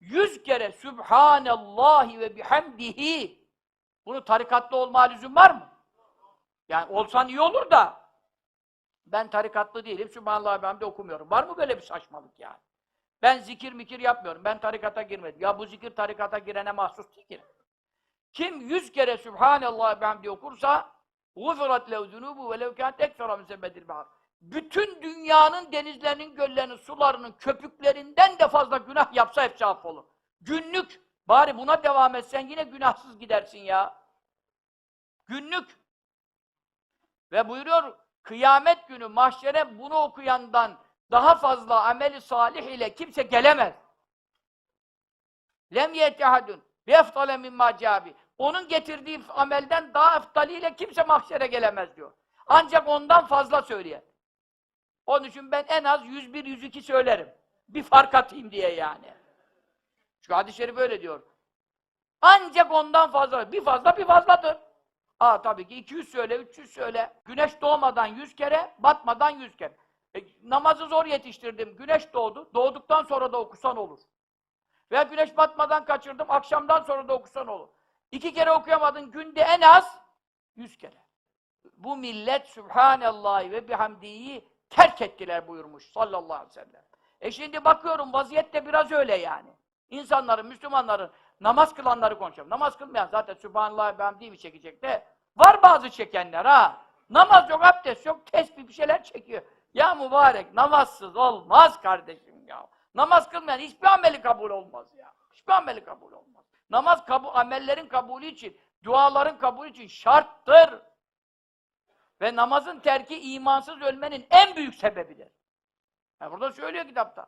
yüz kere Sübhanellahi ve bihamdihi bunu tarikatlı olma lüzum var mı? Yani olsan iyi olur da ben tarikatlı değilim, Sübhanallah ve bihamdi okumuyorum. Var mı böyle bir saçmalık yani? Ben zikir mikir yapmıyorum, ben tarikata girmedim. Ya bu zikir tarikata girene mahsus değil ki. Kim yüz kere Sübhanallah ve bihamdi okursa غُفِرَتْ لَوْ ذُنُوبُ وَلَوْ كَانْتْ اَكْفَرَ مِنْ سَبَّدِ الْبَحَرِ bütün dünyanın denizlerinin, göllerinin, sularının, köpüklerinden de fazla günah yapsa hepsi affolur. Günlük, bari buna devam etsen yine günahsız gidersin ya. Günlük. Ve buyuruyor, kıyamet günü mahşere bunu okuyandan daha fazla ameli salih ile kimse gelemez. Lem yetehadun bi eftale mimma cabi. Onun getirdiği amelden daha eftaliyle kimse mahşere gelemez diyor. Ancak ondan fazla söyleyen. Onun için ben en az 101, 102 söylerim. Bir fark atayım diye yani. Çünkü hadis-i şerif öyle diyor. Ancak ondan fazla, bir fazla bir fazladır. Aa tabii ki 200 söyle, 300 söyle. Güneş doğmadan 100 kere, batmadan 100 kere. E, namazı zor yetiştirdim. Güneş doğdu. Doğduktan sonra da okusan olur. Veya güneş batmadan kaçırdım. Akşamdan sonra da okusan olur. İki kere okuyamadın. Günde en az 100 kere. Bu millet Sübhanallah ve bihamdiyi terk ettiler buyurmuş sallallahu aleyhi ve sellem. E şimdi bakıyorum vaziyet de biraz öyle yani. İnsanların, Müslümanların, namaz kılanları konuşuyorum. Namaz kılmayan zaten Sübhanallah ve bihamdiyi mi çekecek de var bazı çekenler ha. Namaz yok, abdest yok, tesbih bir şeyler çekiyor. Ya mübarek namazsız olmaz kardeşim ya. Namaz kılmayan hiçbir ameli kabul olmaz ya. Hiçbir ameli kabul olmaz. Namaz kabu amellerin kabulü için, duaların kabulü için şarttır. Ve namazın terki imansız ölmenin en büyük sebebidir. Yani burada söylüyor kitapta.